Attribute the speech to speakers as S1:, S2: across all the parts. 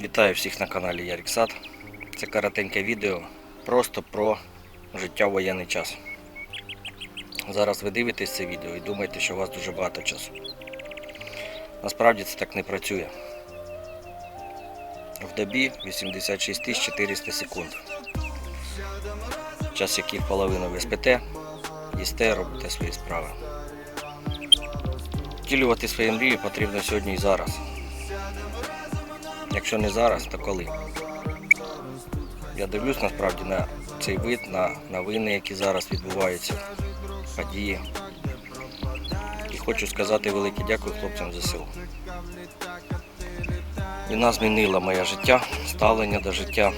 S1: Вітаю всіх на каналі Ярік Сад. Це коротеньке відео просто про життя в воєнний час. Зараз ви дивитесь це відео і думаєте, що у вас дуже багато часу. Насправді це так не працює. В добі 86 400 секунд. Час, який в половину ви спите, їсте, робите свої справи. Втілювати свої мрії потрібно сьогодні і зараз. Якщо не зараз, то коли? Я дивлюсь насправді на цей вид, на новини, які зараз відбуваються, події. І хочу сказати велике дякую хлопцям ЗСУ. Війна змінила моє життя, ставлення до життя.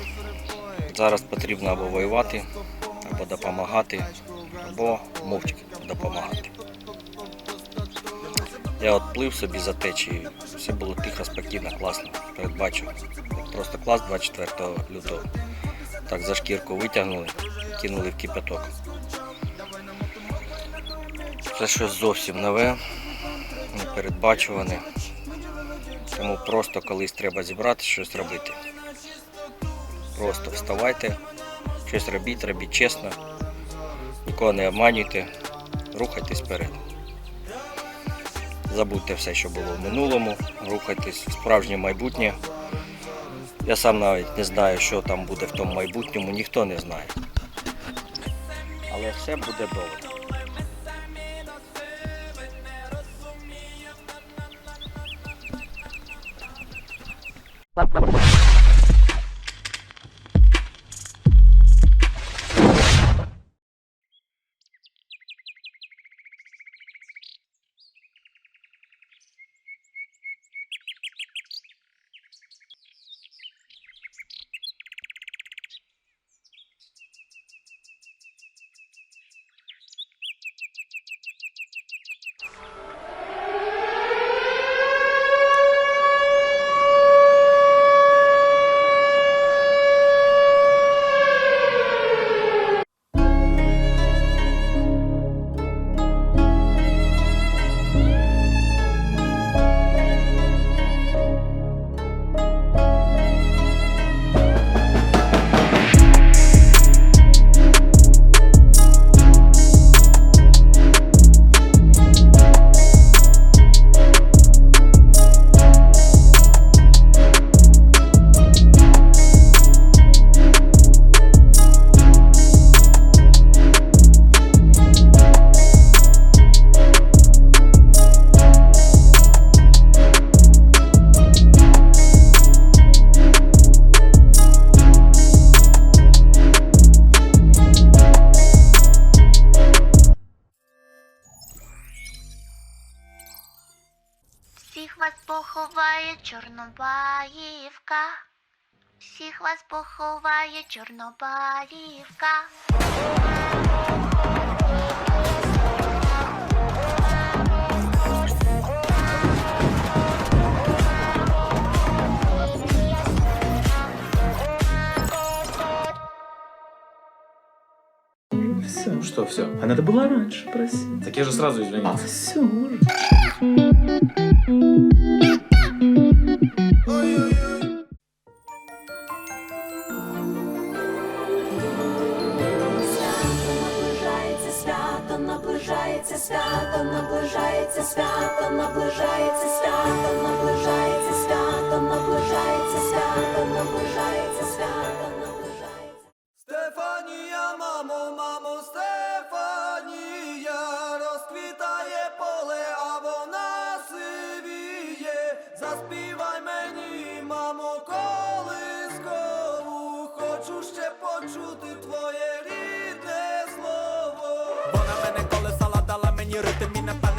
S1: Зараз потрібно або воювати, або допомагати, або мовчки допомагати. Я от плив собі за течією, все було тихо, спокійно, класно, передбачувано. Просто клас 24 лютого. Так за шкірку витягнули, кинули в кипяток. Це щось зовсім нове, непередбачуване. Тому просто колись треба зібрати, щось робити. Просто вставайте, щось робіть, робіть чесно, нікого не обманюйте, рухайтесь вперед. Забудьте все, що було в минулому, рухайтесь в справжнє майбутнє. Я сам навіть не знаю, що там буде в тому майбутньому, ніхто не знає. Але все буде добре.
S2: Всіх Чорнобаївка. Всіх вас поховає Чорнобаївка.
S3: Все.
S4: Ну что, все?
S3: А надо было раньше просить.
S4: Так я же сразу
S3: А
S4: извинился.
S3: все уже.
S5: señor termina para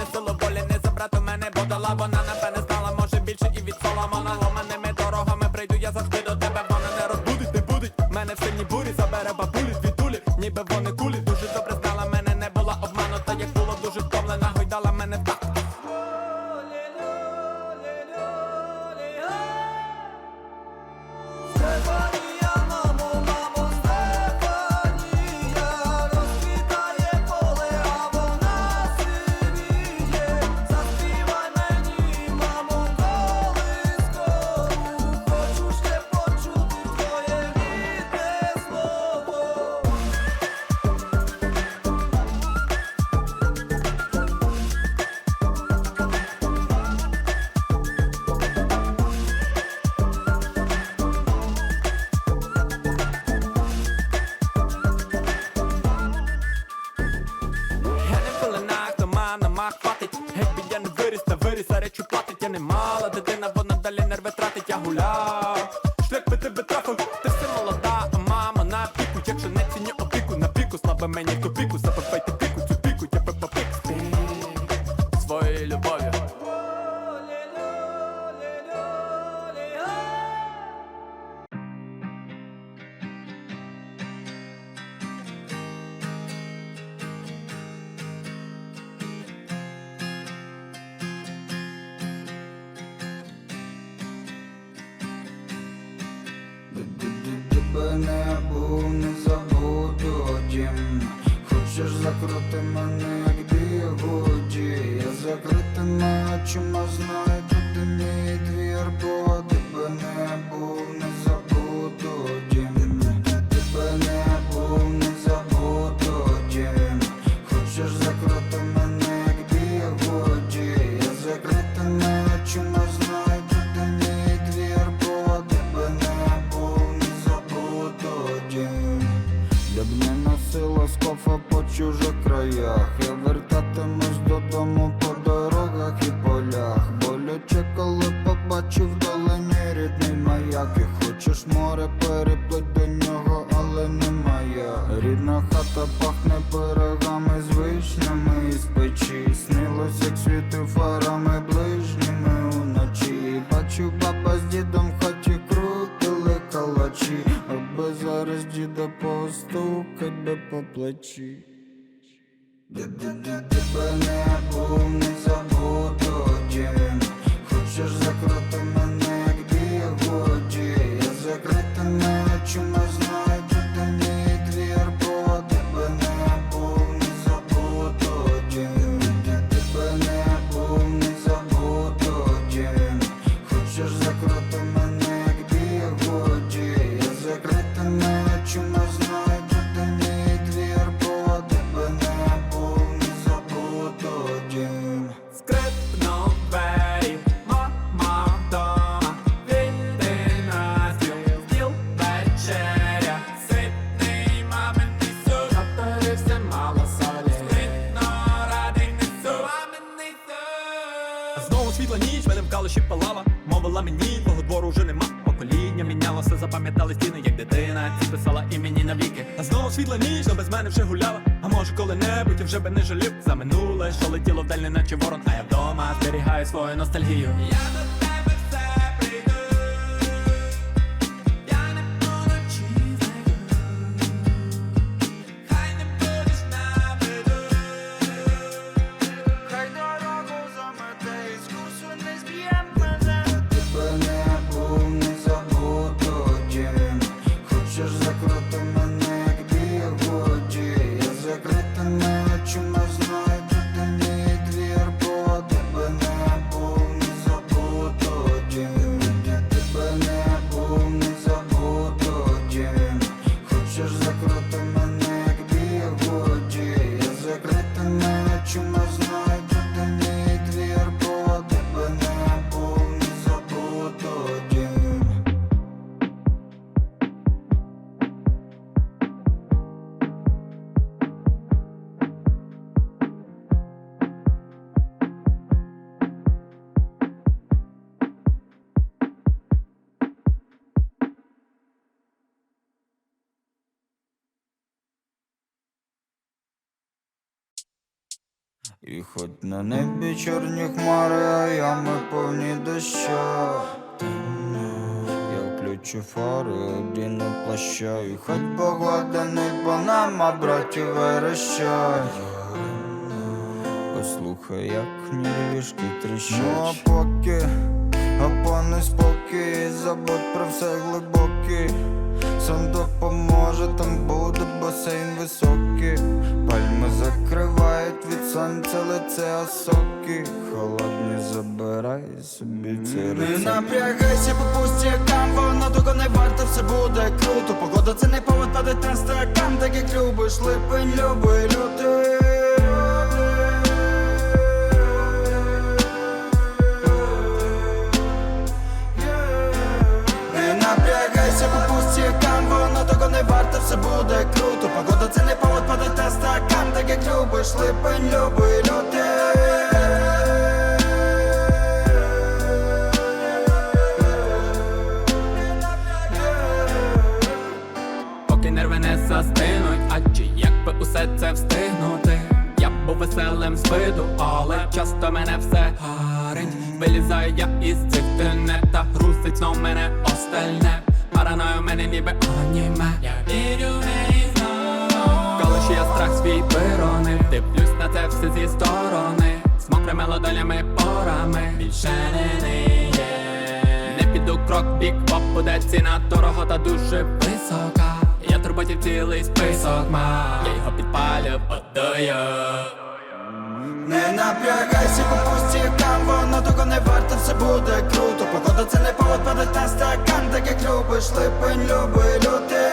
S5: не
S4: був, не забуду одім Хочеш закрути мене, як диводі Я закритими очима знайду ти мій двір хочу, папа з дідом хоті крутили калачі, аби зараз діда постукать би по плечі. Тебе не був не
S5: забув світла ніч, но без мене вже гуляла. А може коли-небудь я вже би не жалів За минуле, що летіло вдаль, не наче ворон, а я вдома зберігаю свою ностальгію. Я
S4: І хоч на небі чорні хмари, а ями повні доща. Я включу фари, одіну плаща І хоч погладений по нам, а братів верещай Послухай, як нірвішки тріщать. Ну а поки, а пане спокій, забудь про все глибокий сонцем допоможе, там буде басейн високий, пальми закривають від сонця, лице осокі холодні забирай собі ці
S6: Не напрягайся, по пустякам, воно того не варто, все буде круто. Погода це не повод падати на стакан, так як любиш, липень, люби, лютий. Любиш липень, люби людей Поки нерви не застинуть, а чи як би усе це встигнути? Я був веселим
S5: з виду, але часто мене все гарить. Вилізаю я із цих тине та грустить знов мене остальне. Параною мене ніби аніме Я вірю в знов я страх свій виронив Дивлюсь на це все зі сторони. З мокрими ладонями порами. Більше не не є Не піду крок бік, бо буде ціна дорого та дуже висока. Я турботів цілий список мав. Я його підпалю водою
S4: Не напрягайся по пустякам, воно того не варто, все буде круто. Погода це не повод падать на стакан, так як любиш, липень, люби люди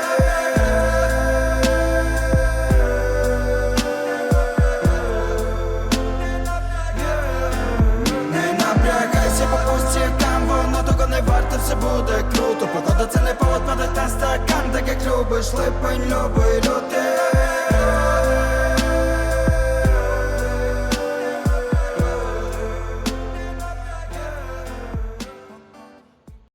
S4: це не повод падать на стакан, так як любиш, липень, люби люди